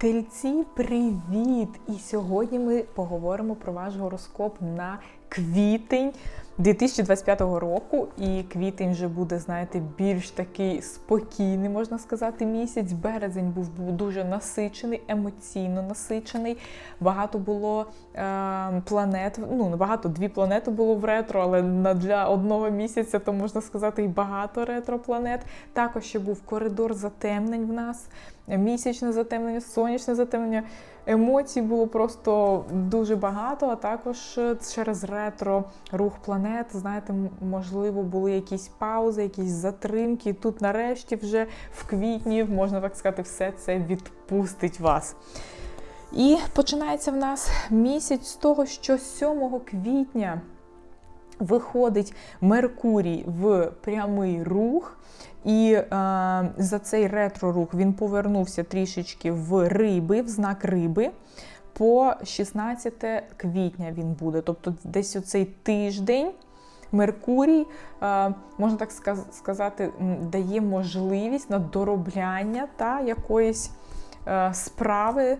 Тельці, привіт! І сьогодні ми поговоримо про ваш гороскоп на квітень 2025 року. І квітень вже буде, знаєте, більш такий спокійний, можна сказати, місяць. Березень був, дуже насичений, емоційно насичений. Багато було е, планет. Ну, багато дві планети було в ретро, але на для одного місяця, то можна сказати, і багато ретро-планет. Також ще був коридор затемнень в нас. Місячне затемнення, сонячне затемнення. Емоцій було просто дуже багато, а також е, через ретро рух планет. Знаєте, можливо, були якісь паузи, якісь затримки. Тут, нарешті, вже в квітні, можна так сказати, все це відпустить вас. І починається в нас місяць з того, що 7 квітня виходить Меркурій в прямий рух. І е, за цей ретро-рух він повернувся трішечки в риби, в знак риби. По 16 квітня він буде. Тобто десь оцей тиждень Меркурій, е, можна так сказати, дає можливість на доробляння та якоїсь справи, е,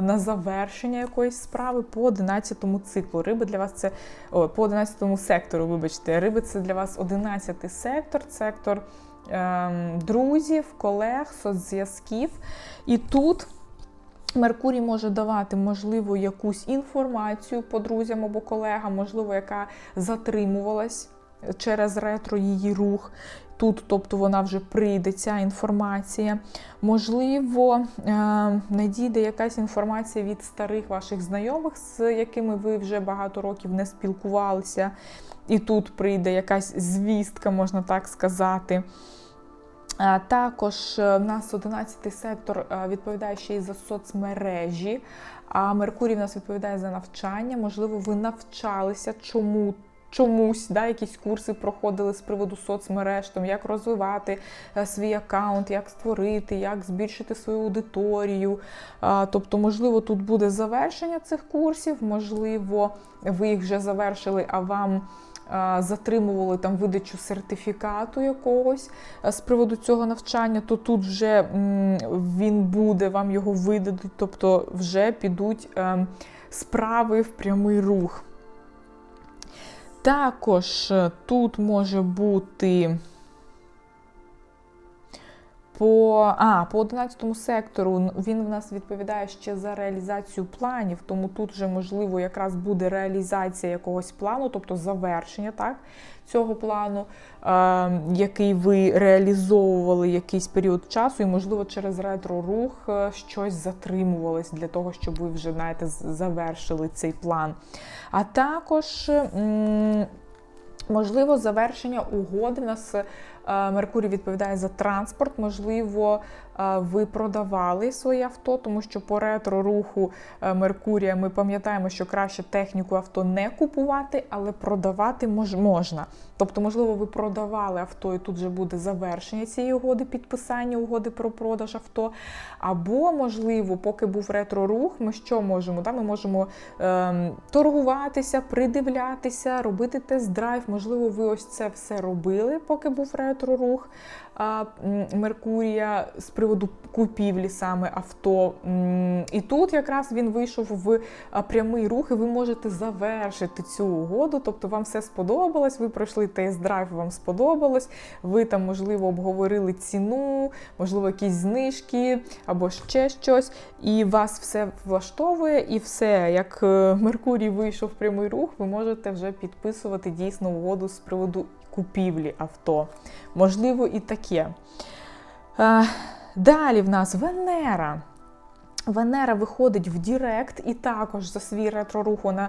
на завершення якоїсь справи по 11 циклу. Риби для вас це о, по 11 сектору, вибачте, риби це для вас 11 сектор, сектор. Ем, друзів, колег, соцзв'язків. І тут Меркурій може давати, можливо, якусь інформацію по друзям або колегам, можливо, яка затримувалась через ретро її рух. Тут, тобто, вона вже прийде, ця інформація. Можливо, ем, надійде якась інформація від старих ваших знайомих, з якими ви вже багато років не спілкувалися. І тут прийде якась звістка, можна так сказати. Також е, в нас 11 сектор е, відповідає ще й за соцмережі, а Меркурій в нас відповідає за навчання. Можливо, ви навчалися чому. Чомусь да, якісь курси проходили з приводу соцмереж, там, як розвивати е, свій аккаунт, як створити, як збільшити свою аудиторію. Тобто, можливо, тут буде завершення цих курсів, можливо, ви їх вже завершили, а вам затримували там видачу сертифікату якогось з приводу цього навчання, то тут вже він буде, вам його видадуть, тобто вже підуть е, справи в прямий рух. Також е, тут може бути. По а, по 11 сектору він в нас відповідає ще за реалізацію планів, тому тут вже можливо якраз буде реалізація якогось плану, тобто завершення так, цього плану, е, який ви реалізовували якийсь період часу, і, можливо, через ретро-рух е, щось затримувалось для того, щоб ви вже знаєте, завершили цей план. А також. Можливо, завершення угоди. У нас Меркурій відповідає за транспорт. Можливо, е, ви продавали своє авто, тому що по ретро-руху е, Меркурія ми пам'ятаємо, що краще техніку авто не купувати, але продавати можна. Тобто, можливо, ви продавали авто, і тут вже буде завершення цієї угоди, підписання угоди про продаж авто. Або, можливо, поки був ретро-рух, ми що можемо? Ми можемо ем, торгуватися, придивлятися, робити тест-драйв. Можливо, ви ось це все робили, поки був ретро-рух Меркурія з приводу купівлі саме авто. І тут якраз він вийшов в прямий рух, і ви можете завершити цю угоду. Тобто вам все сподобалось, ви пройшли тест-драйв, вам сподобалось, ви там, можливо, обговорили ціну, можливо, якісь знижки або ще щось, і вас все влаштовує, і все, як е, Меркурій вийшов в прямий рух, ви можете вже підписувати дійсно угоду з приводу купівлі авто. Можливо, і таке. Далі в нас Венера. Венера виходить в Дірект, і також за свій ретро-рух вона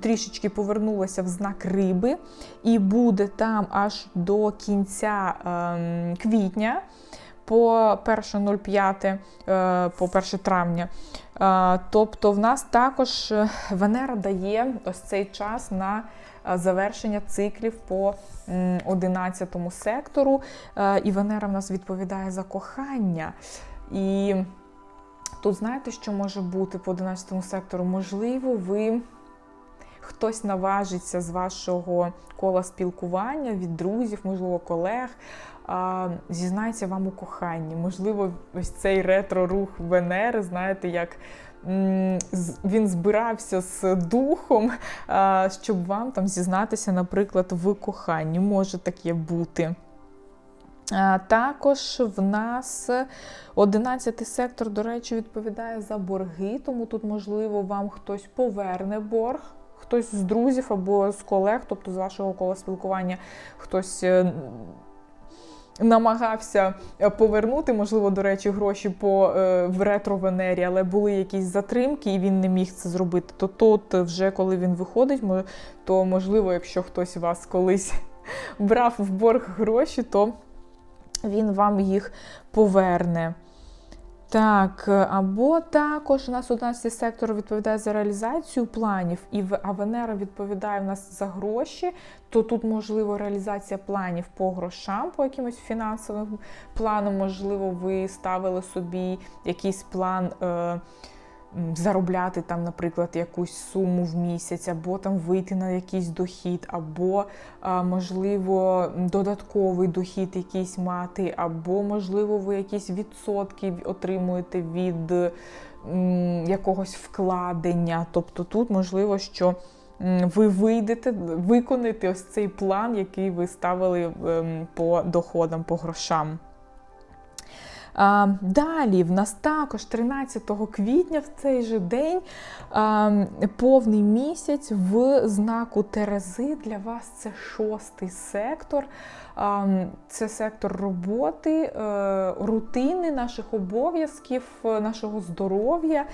трішечки повернулася в знак риби, і буде там аж до кінця ем, квітня. По 1.05, е, по 1 травня. Е, тобто, в нас також Венера дає ось цей час на завершення циклів по 11 сектору. Е, і Венера в нас відповідає за кохання. І тут знаєте, що може бути по 11 сектору? Можливо, ви хтось наважиться з вашого кола спілкування, від друзів, можливо, колег. Зізнається вам у коханні. Можливо, ось цей ретро-рух Венери, знаєте, як він збирався з духом, щоб вам там зізнатися, наприклад, в коханні. Може таке бути. Також в нас 11 сектор, до речі, відповідає за борги, тому тут, можливо, вам хтось поверне борг, хтось з друзів або з колег, тобто з вашого кола спілкування, хтось е, намагався е, повернути, можливо, до речі, гроші по е, в ретро-венері, але були якісь затримки, і він не міг це зробити. То тут, вже коли він виходить, то можливо, якщо хтось вас колись брав в борг гроші, то він вам їх поверне. Так, е, або також у нас 11 сектор відповідає за реалізацію планів, і а Венера відповідає в нас за гроші, то тут можливо реалізація планів по грошам, по якимось фінансовим планам. Можливо, ви ставили собі якийсь план. Е- Заробляти там, наприклад, якусь суму в місяць, або там вийти на якийсь дохід, або можливо додатковий дохід якийсь мати, або можливо ви якісь відсотки отримуєте від якогось вкладення. Тобто тут можливо, що ви вийдете, виконаєте ось цей план, який ви ставили ем, по доходам, по грошам. Далі в нас також 13 квітня в цей же день повний місяць в знаку Терези. Для вас це шостий сектор. Це сектор роботи, е, рутини, наших обов'язків, е, нашого здоров'я.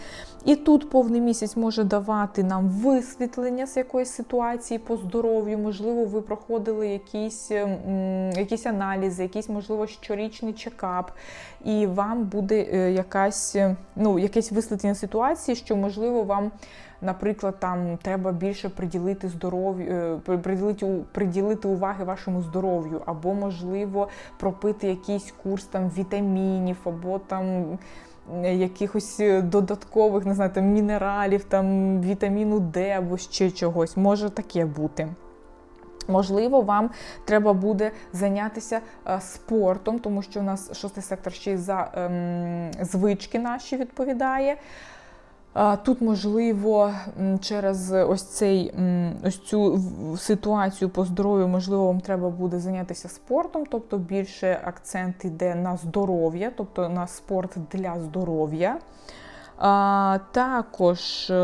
І тут повний місяць може давати нам висвітлення з якоїсь ситуації по здоров'ю. Можливо, ви проходили якісь, якісь аналізи, якийсь, можливо, щорічний чекап і вам буде е, якась, ну, якесь висвітлення ситуації, що можливо вам, наприклад, там треба більше приділити здоров'ю, е, приділити, приділити уваги вашому здоров'ю, або можливо пропити якийсь курс там вітамінів, або там. е, Якихось е, додаткових, не знаю, там мінералів, там вітаміну Д або ще чогось. Може таке бути. Можливо, вам треба буде зайнятися спортом, тому що у нас шостий сектор ще й за ем, звички наші відповідає. Тут, можливо, через ось цей ось цю ситуацію по здоров'ю, можливо, вам треба буде зайнятися спортом, тобто більше акцент йде на здоров'я, тобто на спорт для здоров'я. А, також, е,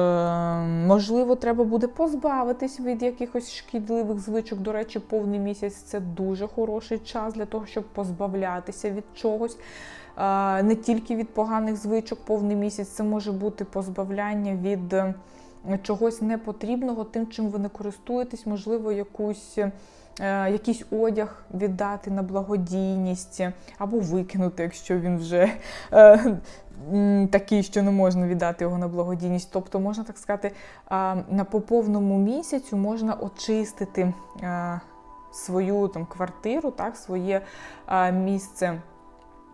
можливо, треба буде позбавитись від якихось шкідливих звичок. До речі, повний місяць це дуже хороший час для того, щоб позбавлятися від чогось. А, не тільки від поганих звичок, повний місяць це може бути позбавляння від е, чогось непотрібного, тим, чим ви не користуєтесь, можливо, якусь. Е, Якийсь одяг віддати на благодійність або викинути, якщо він вже е, такий, що не можна віддати його на благодійність. Тобто, можна так сказати, на по повному місяцю можна очистити свою там квартиру, так, своє місце.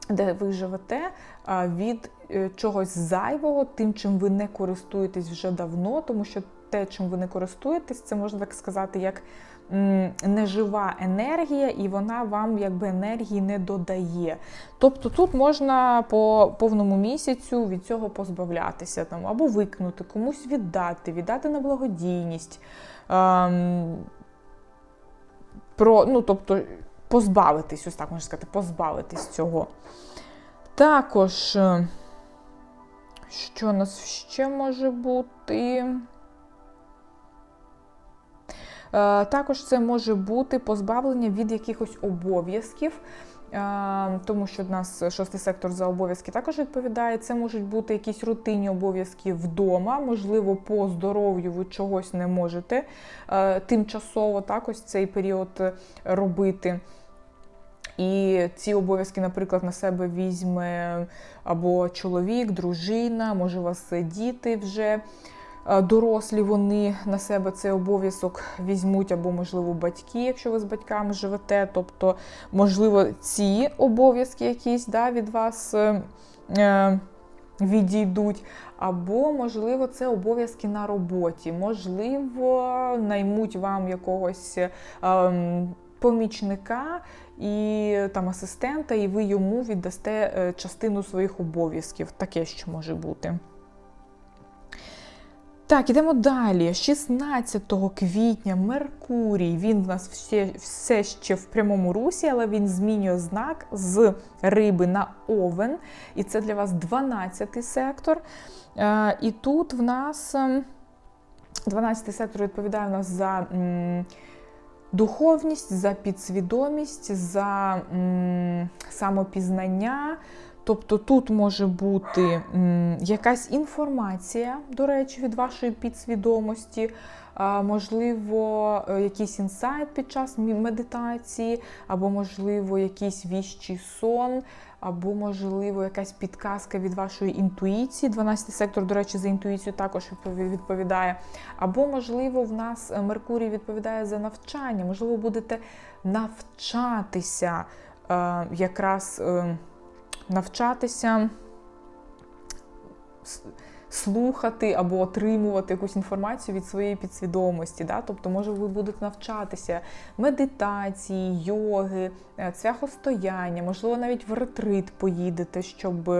Де ви живете від е, чогось зайвого, тим, чим ви не користуєтесь вже давно, тому що те, чим ви не користуєтесь, це можна так сказати, як нежива енергія, і вона вам якби енергії не додає. Тобто тут можна по повному місяцю від цього позбавлятися там, або викинути, комусь віддати, віддати на благодійність. Ем, про, ну, тобто, позбавитись, ось так можна сказати, позбавитись цього. Також, е, що у нас ще може бути? Е, Також це може бути позбавлення від якихось обов'язків, е, тому що в нас шостий сектор за обов'язки також відповідає. Це можуть бути якісь рутинні обов'язки вдома, можливо, по здоров'ю ви чогось не можете е, тимчасово так ось цей період робити. І ці обов'язки, наприклад, на себе візьме або чоловік, дружина, може у вас діти вже дорослі, вони на себе цей обов'язок візьмуть, або, можливо, батьки, якщо ви з батьками живете. Тобто, можливо, ці обов'язки якісь да, від вас е, е, відійдуть, або, можливо, це обов'язки на роботі. Можливо, наймуть вам якогось ем, помічника і там асистента, і ви йому віддасте е, частину своїх обов'язків. Таке що може бути. Так, ідемо далі. 16 квітня Меркурій. Він в нас все, все ще в прямому русі, але він змінює знак з риби на овен. І це для вас 12 сектор. Е, І тут в нас 12-й сектор відповідає у нас за духовність, за підсвідомість, за самопізнання. Тобто тут може бути якась інформація, до речі, від вашої підсвідомості, можливо, е, якийсь інсайт під час медитації, або, можливо, якийсь віщий сон, або, можливо, якась підказка від вашої інтуїції. 12 сектор, до речі, за інтуїцію також відпові- відповідає. Або, можливо, в нас Меркурій відповідає за навчання, можливо, будете навчатися е, якраз. Навчатися слухати або отримувати якусь інформацію від своєї підсвідомості. Да? Тобто, може, ви будете навчатися медитації, йоги, е, цвяхостояння, можливо, навіть в ретрит поїдете, щоб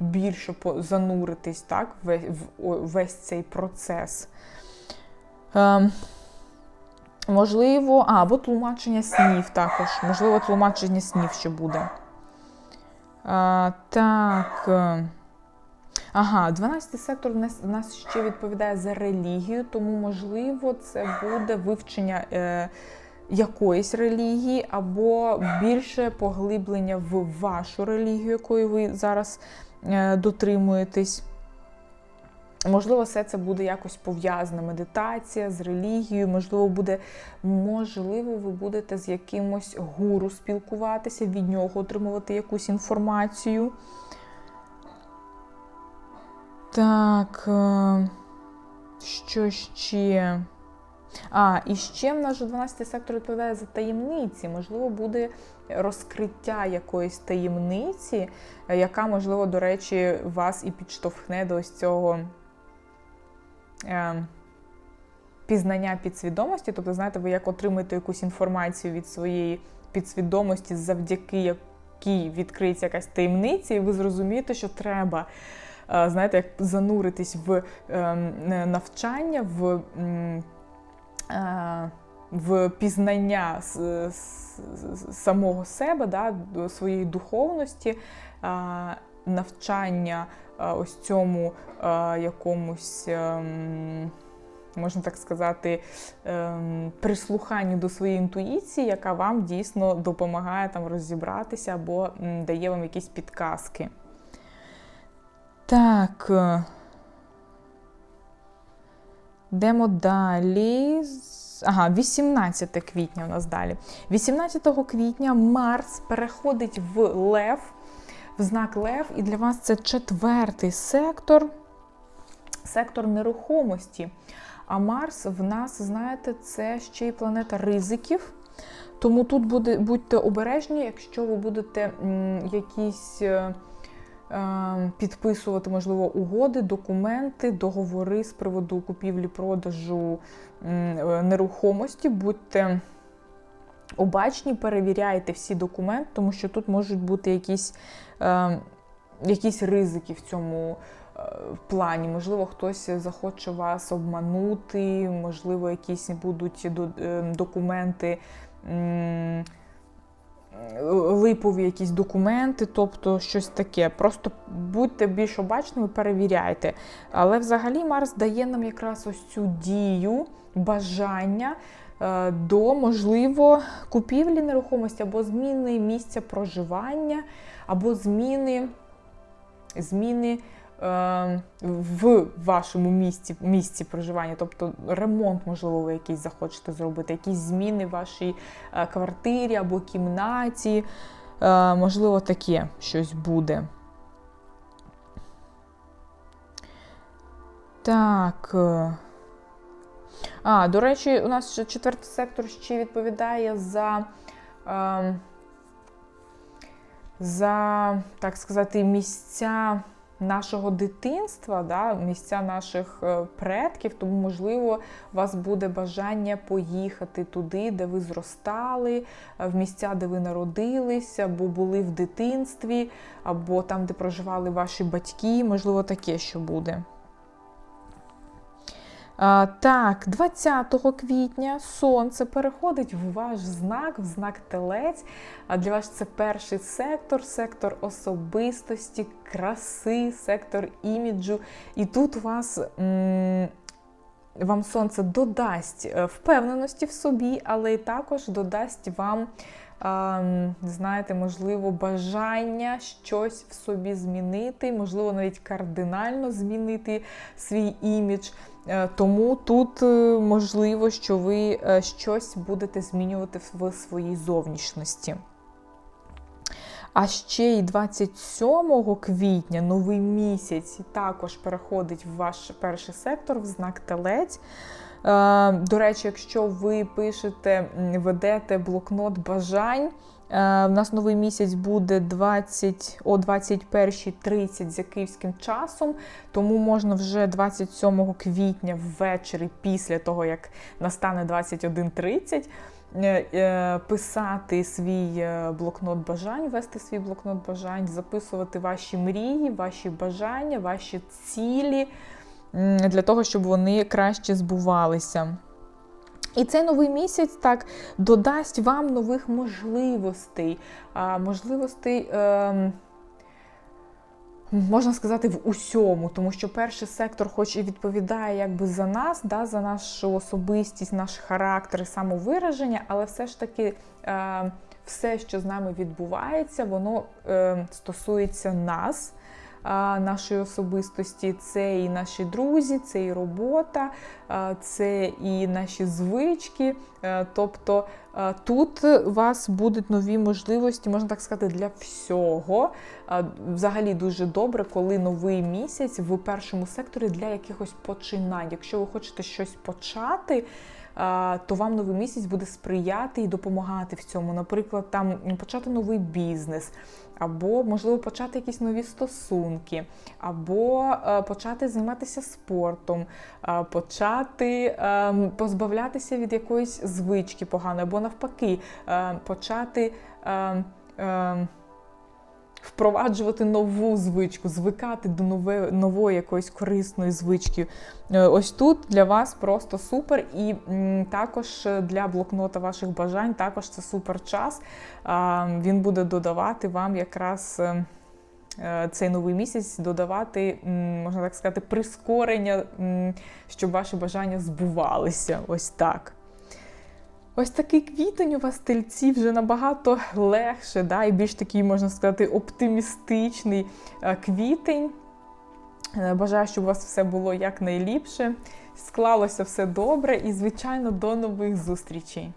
більше зануритись так, в- весь цей процес. Ем, Можливо, а, або тлумачення снів також. Можливо, тлумачення снів ще буде. А, так. е, Ага, 12 сектор в нас, ще відповідає за релігію, тому, можливо, це буде вивчення е, якоїсь релігії, або більше поглиблення в вашу релігію, якою ви зараз е, дотримуєтесь. Можливо, все це буде якось пов'язано. Медитація з релігією, можливо, буде, можливо, ви будете з якимось гуру спілкуватися, від нього отримувати якусь інформацію. Так, е, що ще? А, і ще в нас же 12 сектор відповідає за таємниці. Можливо, буде розкриття якоїсь таємниці, е, яка, можливо, до речі, вас і підштовхне до ось цього пізнання підсвідомості. Тобто, знаєте, ви як отримуєте якусь інформацію від своєї підсвідомості, завдяки якій відкриється якась таємниця, і ви зрозумієте, що треба. е, Знаєте, як зануритись в е, навчання, в, е, в пізнання самого себе, да, своєї духовності, е, навчання е, ось цьому якомусь. ем, Можна так сказати, ем, прислуханню до своєї інтуїції, яка вам дійсно допомагає там розібратися або дає вам якісь підказки. Так. е, Йдемо далі. Ага, 18 квітня у нас далі. 18 квітня Марс переходить в Лев, в знак Лев, і для вас це четвертий сектор, сектор нерухомості. А Марс в нас, знаєте, це ще й планета ризиків. Тому тут буде, будьте обережні, якщо ви будете якісь. е, е, Підписувати, можливо, угоди, документи, договори з приводу купівлі-продажу е, нерухомості. Будьте обачні, перевіряйте всі документи, тому що тут можуть бути якісь, е, якісь ризики в цьому е, плані. Можливо, хтось захоче вас обманути, можливо, якісь будуть до- е, документи. м, Липові якісь документи, тобто щось таке. Просто будьте більш обачними, перевіряйте. Але взагалі Марс дає нам якраз ось цю дію, бажання е, до, можливо, купівлі нерухомості або зміни місця проживання, або зміни, зміни е, в вашому місці, місці проживання, тобто ремонт, можливо, ви якийсь захочете зробити, якісь зміни в вашій е, квартирі або кімнаті. Е, можливо, таке щось буде. Так. А, до речі, у нас ще четвертий сектор ще відповідає за, е, за так сказати, місця нашого дитинства, да, місця наших е, предків, тому, можливо, у вас буде бажання поїхати туди, де ви зростали, е, в місця, де ви народились, або були в дитинстві, або там, де проживали ваші батьки, можливо, таке, що буде. Так, 20 квітня сонце переходить в ваш знак, в знак телець. А для вас це перший сектор, сектор особистості, краси, сектор іміджу. І тут вас. Вам сонце додасть е, впевненості в собі, але й також додасть вам, знаєте, можливо, бажання щось в собі змінити, можливо, навіть кардинально змінити свій імідж. Е, Тому тут е, можливо, що ви е, щось будете змінювати в своїй зовнішності. А ще й 27 квітня новий місяць також переходить в ваш перший сектор в знак телець. Е, До речі, якщо ви пишете, ведете блокнот бажань, е, в нас новий місяць буде 20, о 21.30 за київським часом, тому можна вже 27 квітня ввечері, після того, як настане 21.30, е, е, писати свій е, блокнот бажань, вести свій блокнот бажань, записувати ваші мрії, ваші бажання, ваші цілі для того, щоб вони краще збувалися. І цей новий місяць так додасть вам нових можливостей, можливостей. ем, Можна сказати, в усьому, тому що перший сектор, хоч і відповідає якби за нас, да, за нашу особистість, наш характер, і самовираження, але все ж таки е, все, що з нами відбувається, воно е, стосується нас, нашої особистості. Це і наші друзі, це і робота, це і наші звички. Е, тобто е, тут у вас будуть нові можливості, можна так сказати, для всього. Взагалі дуже добре, коли новий місяць в першому секторі для якихось починань. Якщо ви хочете щось почати, то вам новий місяць буде сприяти і допомагати в цьому. Наприклад, там почати новий бізнес, або, можливо, почати якісь нові стосунки, або е, почати займатися спортом, почати е, позбавлятися від якоїсь звички поганої, або навпаки, е, почати. Впроваджувати нову звичку, звикати до нове, нової якоїсь корисної звички. Е, Ось тут для вас просто супер. І також для блокнота ваших бажань також це супер час. Він буде додавати вам якраз. е, е, Цей новий місяць додавати, можна так сказати, прискорення, щоб ваші бажання збувалися. Ось так. Ось такий квітень у вас тельці вже набагато легше, да, і більш такий, можна сказати, оптимістичний е, квітень. Е, Бажаю, щоб у вас все було якнайліпше, склалося все добре і, звичайно, до нових зустрічей.